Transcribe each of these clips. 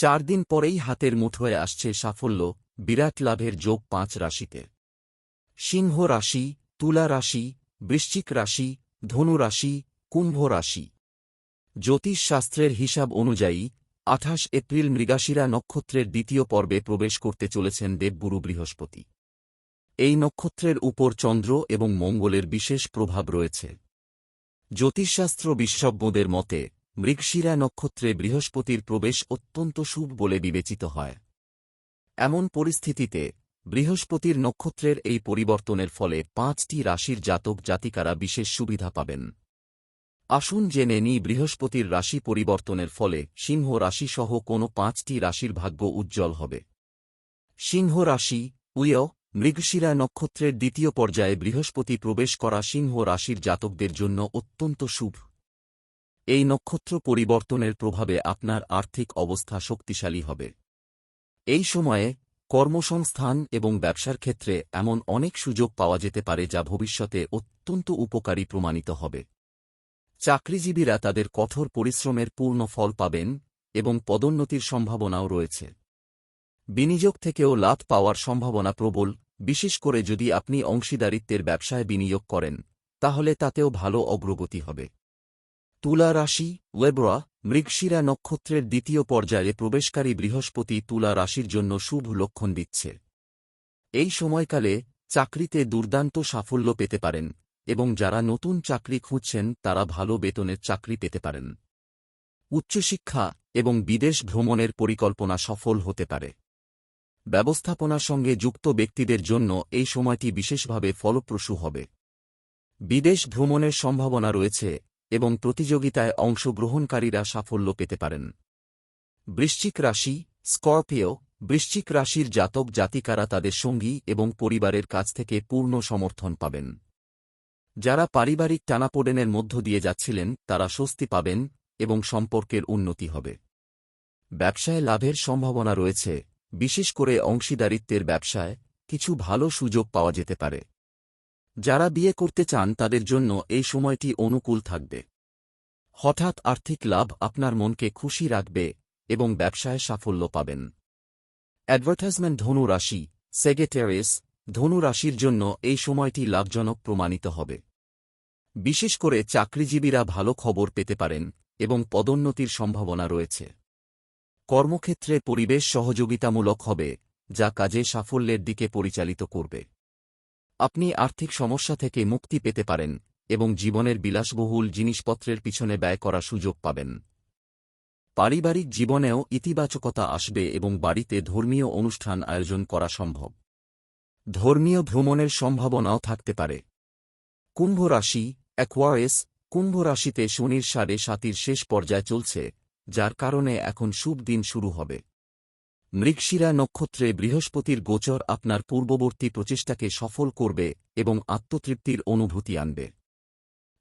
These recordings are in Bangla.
চার দিন পরেই হাতের মুঠোয় আসছে সাফল্য, বিরাট লাভের যোগ পাঁচ রাশিতে। সিংহ রাশি, তুলা রাশি, বৃশ্চিক রাশি, ধনু রাশি, কুম্ভ রাশি। জ্যোতিষ শাস্ত্রের হিসাব অনুযায়ী, আঠাশ এপ্রিল মৃগাশিরা নক্ষত্রের দ্বিতীয় পর্বে প্রবেশ করতে চলেছেন দেবগুরু বৃহস্পতি। এই নক্ষত্রের উপর চন্দ্র এবং মঙ্গলের বিশেষ প্রভাব রয়েছে। জ্যোতিষশাস্ত্র বিশেষজ্ঞদের মতে মৃগশিরা নক্ষত্রে বৃহস্পতির প্রবেশ অত্যন্ত শুভ বলে বিবেচিত হয়। এমন পরিস্থিতিতে বৃহস্পতির নক্ষত্রের এই পরিবর্তনের ফলে পাঁচটি রাশির জাতক জাতিকারা বিশেষ সুবিধা পাবেন। আসুন জেনে নি বৃহস্পতির রাশি পরিবর্তনের ফলে সিংহ রাশিসহ কোনো পাঁচটি রাশির ভাগ্য উজ্জ্বল হবে। সিংহ রাশি, উয়, মৃগশিরা নক্ষত্রের দ্বিতীয় পর্যায়ে বৃহস্পতি প্রবেশ করা সিংহ রাশির জাতকদের জন্য অত্যন্ত শুভ। এই নক্ষত্র পরিবর্তনের প্রভাবে আপনার আর্থিক অবস্থা শক্তিশালী হবে। এই সময়ে, কর্মসংস্থান এবং ব্যবসার ক্ষেত্রে এমন অনেক সুযোগ পাওয়া যেতে পারে যা ভবিষ্যতে অত্যন্ত উপকারী প্রমাণিত হবে। চাকরিজীবীরা তাদের কঠোর পরিশ্রমের পূর্ণ ফল পাবেন এবং পদোন্নতির সম্ভাবনাও রয়েছে। বিনিয়োগ থেকেও লাভ পাওয়ার সম্ভাবনা প্রবল, বিশেষ করে যদি আপনি অংশীদারিত্বের ব্যবসায় বিনিয়োগ করেন, তাহলে তাতেও ভালো অগ্রগতি হবে। তুলা রাশি ওয়েবরা মৃগশিরা নক্ষত্রের দ্বিতীয় পর্যায়ে প্রবেশকারী বৃহস্পতি তুলা রাশির জন্য শুভ লক্ষণ দিচ্ছে। এই সময়কালে চাকরিতে দুর্দান্ত সাফল্য পেতে পারেন এবং যারা নতুন চাকরি খুঁজছেন তারা ভালো বেতনের চাকরি পেতে পারেন। উচ্চশিক্ষা এবং বিদেশ ভ্রমণের পরিকল্পনা সফল হতে পারে। ব্যবস্থাপনার সঙ্গে যুক্ত ব্যক্তিদের জন্য এই সময়টি বিশেষভাবে ফলপ্রসূ হবে। বিদেশ ভ্রমণের সম্ভাবনা রয়েছে এবং প্রতিযোগিতায় অংশগ্রহণকারীরা সাফল্য পেতে পারেন। বৃশ্চিক রাশি, স্করপিও, বৃশ্চিক রাশির জাতক জাতিকারা তাদের সঙ্গী এবং পরিবারের কাছ থেকে পূর্ণ সমর্থন পাবেন। যারা পারিবারিক টানাপোড়েনের মধ্য দিয়ে যাচ্ছিলেন, তারা স্বস্তি পাবেন এবং সম্পর্কের উন্নতি হবে। ব্যবসায় লাভের সম্ভাবনা রয়েছে। বিশেষ করে অংশীদারিত্বের ব্যবসায় কিছু ভালো সুযোগ পাওয়া যেতে পারে। যারা বিয়ে করতে চান তাদের জন্য এই সময়টি অনুকূল থাকবে। হঠাৎ আর্থিক লাভ আপনার মনকে খুশি রাখবে এবং ব্যবসায় সাফল্য পাবেন। অ্যাডভার্টাইজমেন্ট ধনু রাশি সেগেটেরিয়াস ধনু রাশির জন্য এই সময়টি লাভজনক প্রমাণিত হবে। বিশেষ করে চাকরিজীবীরা ভালো খবর পেতে পারেন এবং পদোন্নতির সম্ভাবনা রয়েছে। কর্মক্ষেত্রে পরিবেশ সহযোগিতামূলক হবে, যা কাজে সাফল্যের দিকে পরিচালিত করবে। আপনি আর্থিক সমস্যা থেকে মুক্তি পেতে পারেন এবং জীবনের বিলাসবহুল জিনিসপত্রের পিছনে ব্যয় করার সুযোগ পাবেন। পারিবারিক জীবনেও ইতিবাচকতা আসবে এবং বাড়িতে ধর্মীয় অনুষ্ঠান আয়োজন করা সম্ভব। ধর্মীয় ভ্রমণের সম্ভাবনাও থাকতে পারে। কুম্ভ রাশি অ্যাকোয়ারেস কুম্ভ রাশিতে শনির সাড়ে সাতির শেষ পর্যায়ে চলছে, যার কারণে এখন শুভ দিন শুরু হবে। মৃগশিরা নক্ষত্রে বৃহস্পতির গোচর আপনার পূর্ববর্তী প্রচেষ্টাকে সফল করবে এবং আত্মতৃপ্তির অনুভূতি আনবে।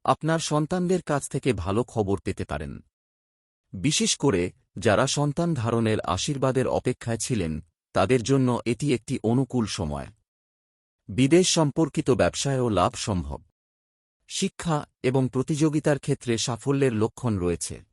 আপনার সন্তানদের কাছ থেকে ভালো খবর পেতে পারেন। বিশেষ করে, যারা সন্তান ধারণের আশীর্বাদের অপেক্ষায় ছিলেন, তাদের জন্য এটি একটি অনুকূল সময়। বিদেশ সম্পর্কিত ব্যবসায়ও লাভ সম্ভব। শিক্ষা এবং প্রতিযোগিতার ক্ষেত্রে সাফল্যের লক্ষণ রয়েছে।